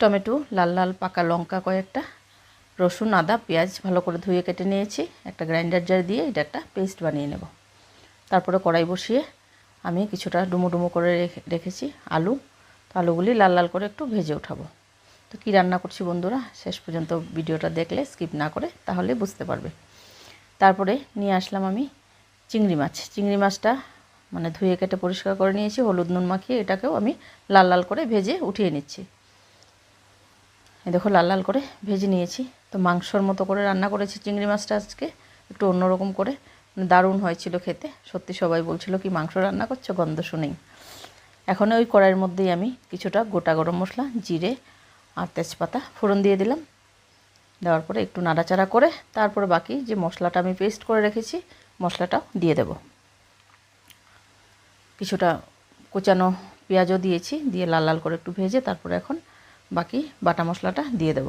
Tomato, লাল লাল, পাকা লঙ্কা কয়েকটা, রসুন, আদা, পেঁয়াজ ভালো করে ধুয়ে কেটে নিয়েছি। একটা গ্রাইন্ডার জার দিয়ে এটা একটা পেস্ট বানিয়ে নেব। তারপরে কড়াই বসিয়ে আমি কিছুটা ডুমো ডুমো করে রেখেছি আলু। তো আলুগুলি লাল লাল করে একটু ভেজে উঠাবো। তো কী রান্না করছি বন্ধুরা, শেষ পর্যন্ত ভিডিওটা দেখলে স্কিপ না করে তাহলে বুঝতে পারবে। তারপরে নিয়ে আসলাম আমি চিংড়ি মাছ। চিংড়ি মাছটা মানে ধুয়ে কেটে পরিষ্কার করে নিয়েছি, হলুদ নুন মাখিয়ে এটাকেও আমি লাল লাল করে ভেজে উঠিয়ে নিচ্ছি। দেখো লাল লাল করে ভেজে নিয়েছি। তো মাংসর মতো করে রান্না করেছি চিংড়ি মাছটা আজকে। একটু অন্যরকম করে। মানে দারুণ হয়েছিল খেতে। সত্যি সবাই বলছিল, কি মাংস রান্না করছ? গন্ধ শুনেই। এখন ওই কড়াইয়ের মধ্যেই আমি কিছুটা গোটা গরম মশলা, জিরে আর তেজপাতা ফোড়ন দিয়ে দিলাম। দেওয়ার পরে একটু নাড়াচাড়া করে তারপরে বাকি যে মশলাটা আমি পেস্ট করে রেখেছি, মশলাটাও দিয়ে দেব। কিছুটা কুচানো পেঁয়াজও দিয়েছি, দিয়ে লাল লাল করে একটু ভেজে তারপরে এখন বাকি বাটা মশলাটা দিয়ে দেব।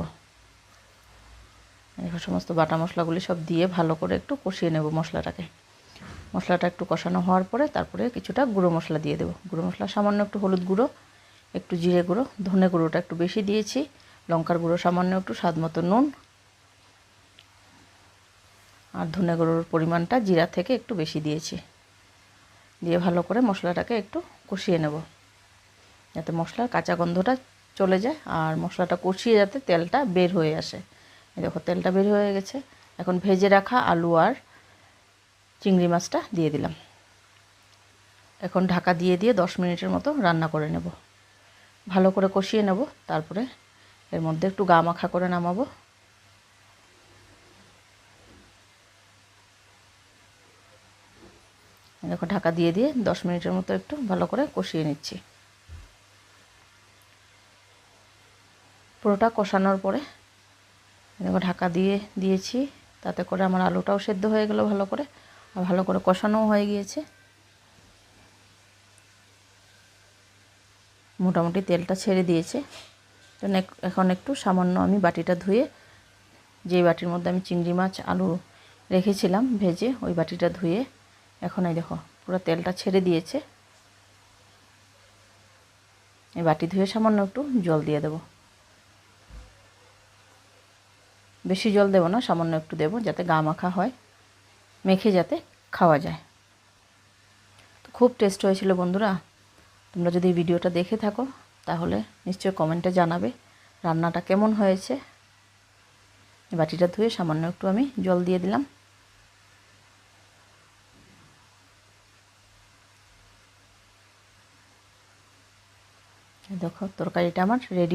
এখন সমস্ত বাটা মশলাগুলি সব দিয়ে ভালো করে একটু কষিয়ে নেব মশলাটাকে। মশলাটা একটু কষানো হওয়ার পরে তারপরে কিছুটা গুঁড়ো মশলা দিয়ে দেবো। গুঁড়ো মশলা সামান্য একটু হলুদ গুঁড়ো, একটু জিরে গুঁড়ো, ধনে গুঁড়োটা একটু বেশি দিয়েছি, লঙ্কার গুঁড়ো সামান্য একটু স্বাদ মতো নুন আর ধনে গুঁড়োর পরিমাণটা জিরা থেকে একটু বেশি দিয়েছি। দিয়ে ভালো করে মশলাটাকে একটু কষিয়ে নেব। যাতে মশলার কাঁচা গন্ধটা চলে যায় আর মশলাটা কষিয়ে যাতে তেলটা বের হয়ে আসে। দেখো, তেলটা বের হয়ে গেছে। এখন ভেজে রাখা আলু আর চিংড়ি মাছটা দিয়ে দিলাম। এখন ঢাকা দিয়ে দিয়ে দশ মিনিটের মতো রান্না করে নেব। ভালো করে কষিয়ে নেব, তারপরে এর মধ্যে একটু গা মাখা করে নামাবো। দেখো, ঢাকা দিয়ে দিয়ে দশ মিনিটের মতো একটু ভালো করে কষিয়ে নিচ্ছি। পুরোটা কষানোর পরে দেখো ঢাকা দিয়ে দিয়েছি, তাতে করে আমার আলুটাও সেদ্ধ হয়ে গেল ভালো করে, আর ভালো করে কষানোও হয়ে গিয়েছে। মোটামুটি তেলটা ছেড়ে দিয়েছে। এখন একটু সামান্য আমি বাটিটা ধুয়ে, যেই বাটির মধ্যে আমি চিংড়ি মাছ, আলু রেখেছিলাম ভেজে, ওই বাটিটা ধুয়ে এখন এই দেখো পুরো তেলটা ছেড়ে দিয়েছে। এই বাটি ধুয়ে সামান্য একটু জল দিয়ে দেব। বেশি জল দেবো না, সামান্য একটু দেবো যাতে গা মাখা হয়, মেখে যাতে খাওয়া যায়। তো খুব টেস্ট হয়েছিল বন্ধুরা। তোমরা যদি ভিডিওটা দেখে থাকো, তাহলে নিশ্চয় কমেন্টে জানাবে রান্নাটা কেমন হয়েছে। বাটিটা ধুয়ে সামান্য একটু আমি জল দিয়ে দিলাম। দেখো, তরকারিটা আমার রেডি